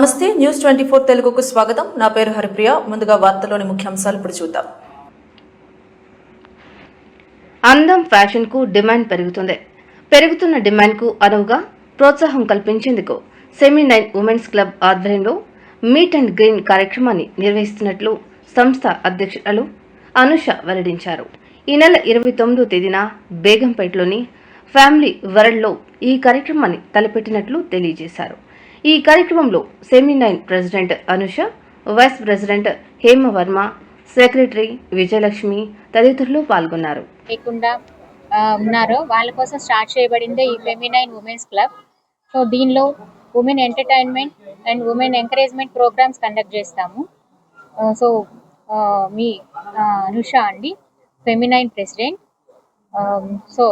నమస్తే news twenty four తెలుగుకు స్వాగతం. నా పేరు హరిప్రియ. ముందుగా వార్తలోని ముఖ్యాంశాలు ఇప్పుడు చూద్దాం. అందం ఫ్యాషన్కు డిమాండ్ పెరుగుతుంది. పెరుగుతున్న డిమాండ్కు అనువుగా ప్రోత్సాహం కల్పించేందుకు సెమీ నైన్ ఉమెన్స్ క్లబ్ ఆధ్వర్యంలో మీట్ అండ్ గ్రీన్ కార్యక్రమాన్ని నిర్వహిస్తున్నట్లు సంస్థ అధ్యక్షురాలు అనుష వెల్లడించారు. ఈ నెల ఇరవై తొమ్మిదో తేదీన బేగంపేటలోని ఫ్యామిలీ వరల్డ్లో ఈ కార్యక్రమాన్ని తలపెట్టినట్లు తెలియజేశారు. ఈ కార్యక్రమంలో semi nine president Anusha vice president Hemavarma secretary Vijayalakshmi తదితరులు పాల్గొన్నారు. లేకుండా ఉన్నారో వాళ్ళ కోసం స్టార్ట్ చేయబడిందే ఈ ఫెమినైన్ ఉమెన్స్ క్లబ్. సో దీనిలో women entertainment and women encouragement programmes conduct చేస్తాము. సో మీ అనుష అండి ఫెమినైన్ ప్రెసిడెంట్. సో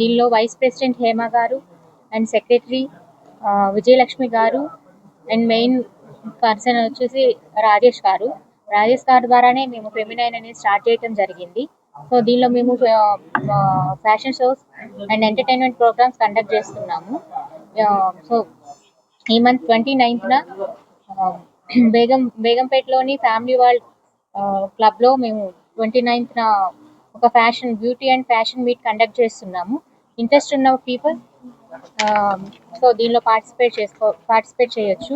దీనిలో వైస్ ప్రెసిడెంట్ హేమ గారు అండ్ సెక్రటరీ విజయలక్ష్మి గారు అండ్ మెయిన్ పర్సన్ వచ్చేసి రాజేష్ గారు. రాజేష్ గారి ద్వారానే మేము ఫెమినైన్ అనేది స్టార్ట్ చేయడం జరిగింది. సో దీనిలో మేము fashion shows and entertainment programs conduct చేస్తున్నాము. సో ఈ మంత్ ట్వంటీ నైన్త్న బేగం బేగంపేటలోని ఫ్యామిలీ వరల్డ్ క్లబ్లో మేము ట్వంటీ నైన్త్న ఒక fashion beauty and fashion meet conduct చేస్తున్నాము. ఇంట్రెస్ట్ ఉన్న పీపుల్ Um, సో దీనిలో పార్టిసిపేట్ చేసుకో పార్టిసిపేట్ చేయొచ్చు.